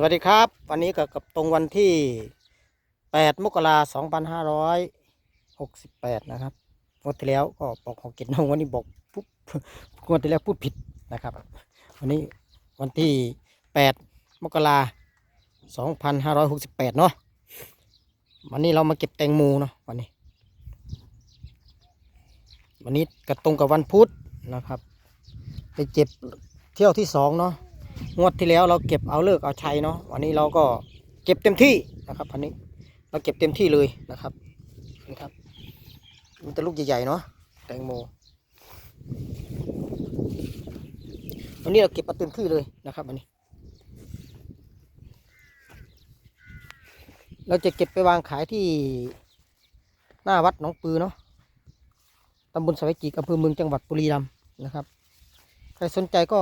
สวัสดีครับ วันนี้ก็กับตรงวันที่ 8 มกราคม2568นะครับงวดที่แล้วก็บอกหกเจ็ดน้องวันนี้บอกปุ๊บงวดที่แล้วพูดผิดนะครับ วันนี้วันที่ 8 มกราคม2568เนาะวันนี้เรามาเก็บแตงโมเนาะวันนี้ วันนี้ก็ตรงกับวันพุธนะครับ ไปเจ็บเที่ยวที่สองเนาะ งวดที่แล้วเราเก็บเอาเลิกเอาใชัยเนาะวันนี้เราก็เก็บเต็มที่นะครับวันนี้เราเก็บเต็มที่เลยนะครับนี่ครับมันจะลูกใหญ่ๆเนาะแตงโมวันนี้เราเก็บมาเต็มที่เลยนะครับวันนี้ เราจะเก็บไปวางขายที่หน้าวัดหนองปือเนาะตำบลสวัยจีกอำเภอเมืองจังหวัดบุรีรัมย์นะครับ ใครสนใจก็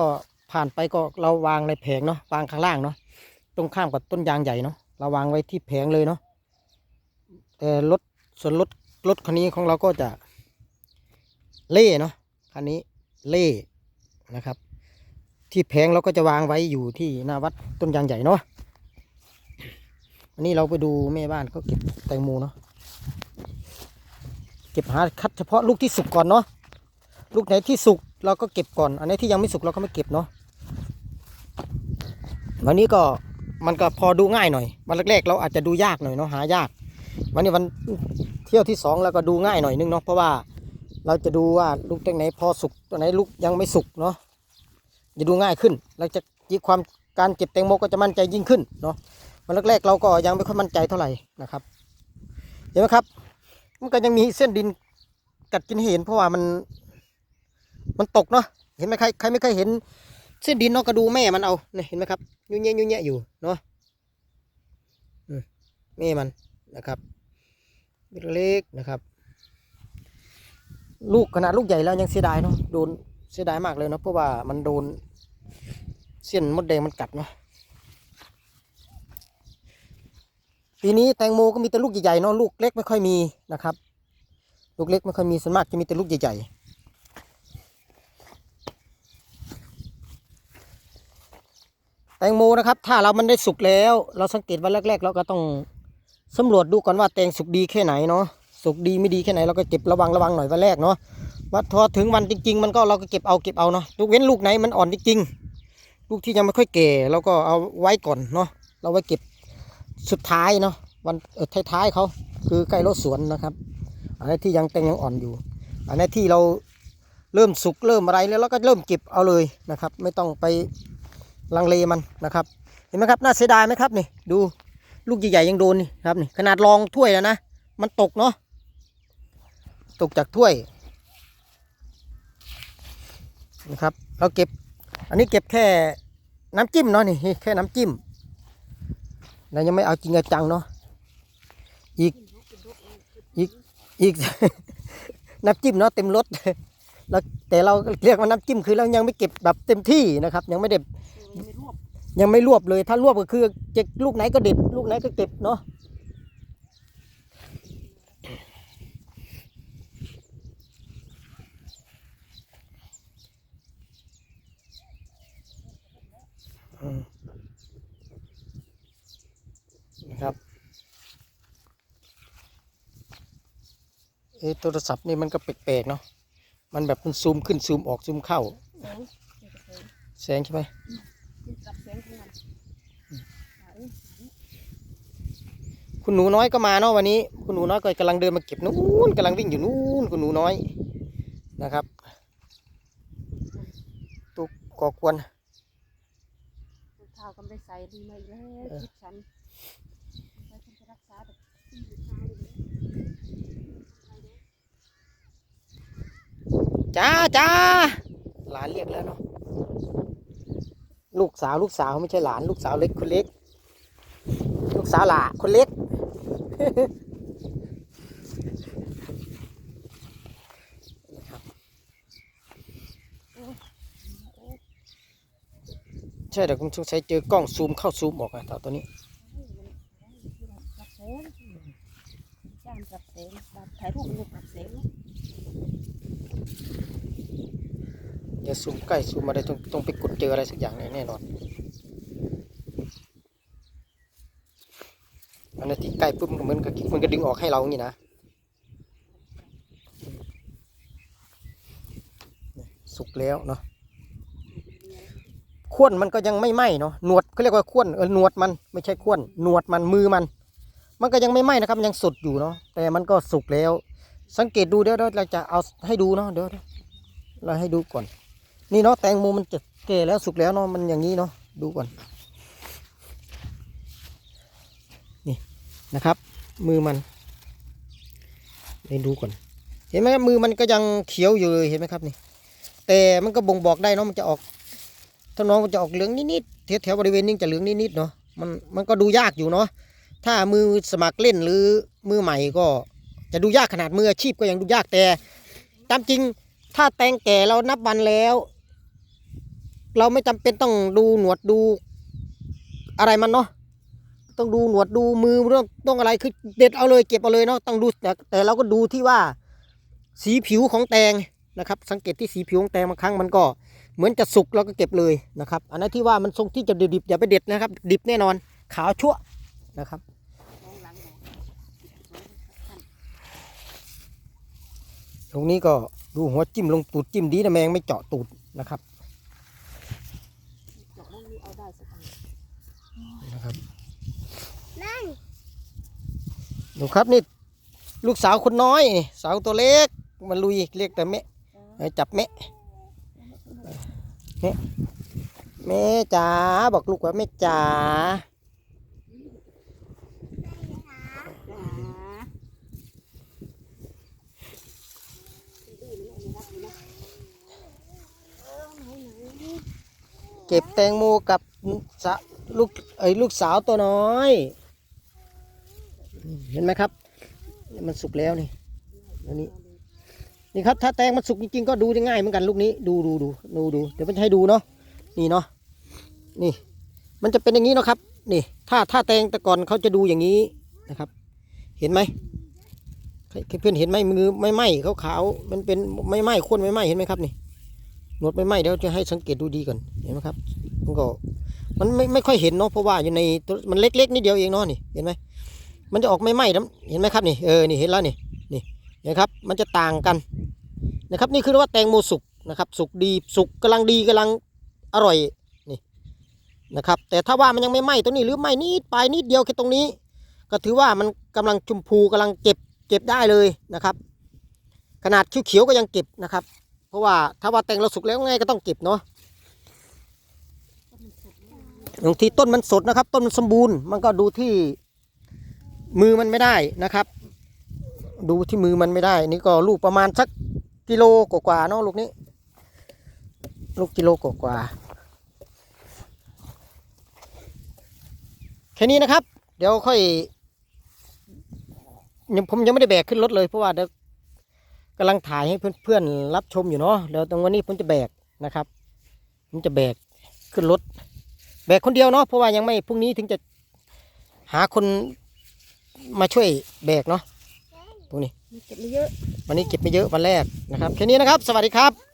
ผ่านไปก็เราวางในแผงเนาะวางข้างล่างเนาะตรงข้ามกับต้นยางใหญ่เนาะเราวางไว้ที่แผงเลยเนาะแต่รถส่วนรถรถคันนี้ของเราก็จะเล่เนาะคันนี้เล่นะครับ ที่แผงเราก็จะวางไว้อยู่ที่หน้าวัดต้นยางใหญ่เนาะวันนี้เราไปดูแม่บ้านเขาเก็บแตงโมเนาะเก็บหาคัดเฉพาะลูกที่สุกก่อนเนาะลูกไหนที่สุกเราก็เก็บก่อน อันไหนที่ยังไม่สุกเราก็ไม่เก็บเนาะ วันนี้ก็มันก็พอดูง่ายหน่อย วันแรกๆเราอาจจะดูยากหน่อยเนาะหายาก วันนี้วันเที่ยวที่สองเราก็ดูง่ายหน่อยนึงเนาะเพราะว่าเราจะดูว่าลูกตรงไหนพอสุกตัวไหนลูกยังไม่สุกเนาะจะดูง่ายขึ้นเราจะยิ่งความการเก็บแตงโมก็จะมั่นใจยิ่งขึ้นเนาะวันแรกๆเราก็ยังไม่ค่อยมั่นใจเท่าไหร่นะครับเห็นไหมครับ มันก็ยังมีเส้นดินกัดกินเห็น เพราะว่ามันมันตกเนาะเห็นไหมใครใครไม่เคยเห็น เส้นดินเนาะก็ดูแม่มันเอาเนี่ยเห็นไหมครับยุ่งแยะยุ่งแยะอยู่เนาะแม่มันนะครับเล็กๆนะครับ ลูกขนาดลูกใหญ่แล้วยังเสียดายเนาะโดนเสียดายมากเลยเนาะเพราะว่ามันโดนเส้นมดแดงมันกัดเนาะปีนี้แตงโมก็มีแต่ลูกใหญ่ๆเนาะลูกเล็กไม่ค่อยมีนะครับ ลูกเล็กไม่ค่อยมีส่วนมากจะมีแต่ลูกใหญ่ๆ แตงโมนะครับ ถ้าเรามันได้สุกแล้ว เราสังเกตวันแรก ๆ เราก็ต้องสำรวจดูก่อนว่าแตงสุกดีแค่ไหนเนาะสุกดีไม่ดีแค่ไหนเราก็เก็บระวังระวังหน่อยวันแรกเนาะว่าพอถึงวันจริง ๆ มันก็เราก็เก็บเอาเก็บเอาเนาะยกเว้นลูกไหนมันอ่อนจริงๆลูกที่ยังไม่ค่อยแก่เราก็เอาไว้ก่อนเนาะเราไว้เก็บสุดท้ายเนาะวันเออท้ายๆเขาคือใกล้รถสวนนะครับ อันนี้ที่ยังแตงยังอ่อนอยู่ อันนี้ที่เราเริ่มสุกเริ่มอะไรแล้วเราก็เริ่มเก็บเอาเลยนะครับ ไม่ต้องไป ลังเลมันนะครับ เห็นไหมครับ น่าเสียดายไหมครับนี่ ดูลูกใหญ่ๆยังโดนนี่ครับนี่ขนาดรองถ้วยแล้วนะ มันตกเนาะตกจากถ้วยนะครับเราเก็บอันนี้เก็บแค่น้ำจิ้มเนาะนี่แค่น้ำจิ้มเรายังไม่เอาจริงจังเนาะอีกอีกอีกน้ำจิ้มเนาะเต็มรถแล้วแต่เราเรียกว่าน้ำจิ้มคือเรายังไม่เก็บแบบเต็มที่นะครับ ยังไม่ได้ ยังไม่รวบเลย ถ้ารวบก็คือเจ็บลูกไหนก็เด็ด ลูกไหนก็เก็บเนาะอืมนะครับเอะโทรศัพท์นี่มันก็แปลกๆเนาะมันแบบมันซูมขึ้นซูมออกซูมเข้า แสงแสงใช่ไหม ปรับแสงของมันหาเอ้ยคุณหนูน้อยก็มาเนาะวันนี้ คุณหนูน้อยก็กำลังเดินมาเก็บนู้นกำลังวิ่งอยู่นู้นคุณหนูน้อยนะครับตุกก่อกวนรองเท้าก็ไม่ได้ใส่ดีมาอีกแล้วคิดฉันไปฉันจะรักษาแบบที่อยู่เท้าเลยนะจ้าจ้าหลานเรียกแล้วเนาะ ลูกสาวลูกสาวไม่ใช่หลาน ลูกสาวเล็กคนเล็ก ลูกสาวหล่าคนเล็ก ใช่เดี๋ยวคุณสงสัยเจอกล้องซูมเข้าซูมออกอะตัวนี้จ้างปรับแสงถ่ายรูปมับแสงนะ อย่า ซูมใกล้ซูมอะไรต้องต้องไปกดเจออะไรสักอย่างแน่นอนอันนี้ที่ใกล้ปุ๊บมันก็เหมือนกับมันก็ดึงออกให้เราอย่างนี้นะสุกแล้วเนาะข้วนมันก็ยังไม่ไหม้เนาะหนวดเขาเรียกว่าข้วนเออหนวดมันไม่ใช่ข้วนหนวดมันมือมัน มันก็ยังไม่ไหม้นะครับยังสดอยู่เนาะแต่มันก็สุกแล้ว สังเกตดูเดี๋ยวเราจะเอาให้ดูเนาะเดี๋ยวเราให้ดูก่อน นี่เนาะแตงโมมันจะแก่แล้วสุกแล้วเนาะมันอย่างนี้เนาะดูก่อนนี่นะครับ มือมันให้ดูก่อน เห็นไหมครับมือมันก็ยังเขียวอยู่เลยเห็นไหมครับนี่ แต่มันก็บ่งบอกได้เนาะมันจะออกถ้าน้องมันจะออกเหลืองนิดๆแถวแถวบริเวณนี้จะเหลืองนิดๆเนาะมันมันก็ดูยากอยู่เนาะถ้ามือสมัครเล่นหรือมือใหม่ก็จะดูยากขนาดมืออาชีพก็ยังดูยากแต่ตามจริงถ้าแตงแก่เรานับวันแล้ว เราไม่จำเป็นต้องดูหนวดดูอะไรมันเนาะต้องดูหนวดดูมือต้องต้องอะไรคือเด็ดเอาเลยเก็บเอาเลยเนาะต้องดูแต่แต่เราก็ดูที่ว่าสีผิวของแตงนะครับ สังเกตที่สีผิวของแตงบางครั้งมันก็เหมือนจะสุกเราก็เก็บเลยนะครับ อันนั้นที่ว่ามันทรงที่จะดิบๆอย่าไปเด็ดนะครับ ดิบแน่นอนขาวชั่วนะครับตรงนี้ก็ดูหัวจิ้มลงตูดจิ้มดีนะแมงไม่เจาะตูดนะครับ เจาะมองนี้เอาได้สักอัน นะ ครับ นั่งดูครับนี่ลูกสาวคนน้อยนี่สาวตัวเล็กมันลุยเรียกแต่แม่เอ้ยจับแม่แม่แม่จ๋าบอกลูกว่าแม่จ๋าจ้าเก็บแตงโมกับสะลูก ไอ้ลูกสาวตัวน้อย เห็นไหมครับ มันสุกแล้วนี่อันนี้นี่ครับถ้าแตงมันสุกจริงๆก็ดูได้ง่ายเหมือนกันลูกนี้ดูดูดูดูดูเดี๋ยวมันให้ดูเนาะนี่เนาะนี่ มันจะเป็นอย่างนี้เนาะครับ นี่ ถ้าถ้าแตงแต่ก่อนเขาจะดูอย่างนี้นะครับ เห็นไหมเพื่อนเห็นไหมมือไม่ไหม้ขาวๆมันเป็นไม่ไหมข้นไม่ไหมเห็นไหมครับนี่หนวดไม่ไหมเดี๋ยวจะให้สังเกตดูดีก่อนเห็นไหมครับมันก็ มันไม่ไม่ค่อยเห็นเนาะเพราะว่าอยู่ในมันเล็กๆนิดเดียวเองเนาะนี่เห็นไหมมันจะออกไม่ไหม้นะเห็นไหมครับนี่เออนี่เห็นแล้วนี่นี่เห็นครับมันจะต่างกันนะครับนี่คือว่าแตงโมสุกนะครับสุกดีสุกกำลังดีกำลังอร่อยนี่นะครับแต่ถ้าว่ามันยังไม่ไหม้ตรงนี้หรือไหม้นิดปลายนิดเดียวแค่ตรงนี้ ก็ถือว่ามันกำลังชมพูกำลังเก็บเก็บได้เลยนะครับ ขนาดเขียวๆก็ยังเก็บนะครับ เพราะว่าถ้าว่าแตงเราสุกแล้วไงก็ต้องเก็บเนาะ บางทีต้นมันสดนะครับ ต้นมันสมบูรณ์ มันก็ดูที่มือมันไม่ได้นะครับ ดูที่มือมันไม่ได้ นี่ก็ลูกประมาณสักกิโลกว่าๆเนาะลูกนี้ ลูกกิโลกว่าๆแค่นี้นะครับ เดี๋ยวค่อยยังผมยังไม่ได้แบกขึ้นรถเลยเพราะว่าเดี๋ยวกำลังถ่ายให้เพื่อนๆรับชมอยู่เนาะเดี๋ยวตรงวันนี้ผมจะแบกนะครับ ผมจะแบกขึ้นรถ แบกคนเดียวเนาะเพราะว่ายังไม่พรุ่งนี้ถึงจะหาคนมาช่วยแบกเนาะตรงนี้มีเก็บไม่เยอะ วันนี้เก็บไม่เยอะวันแรกนะครับแค่นี้นะครับ สวัสดีครับ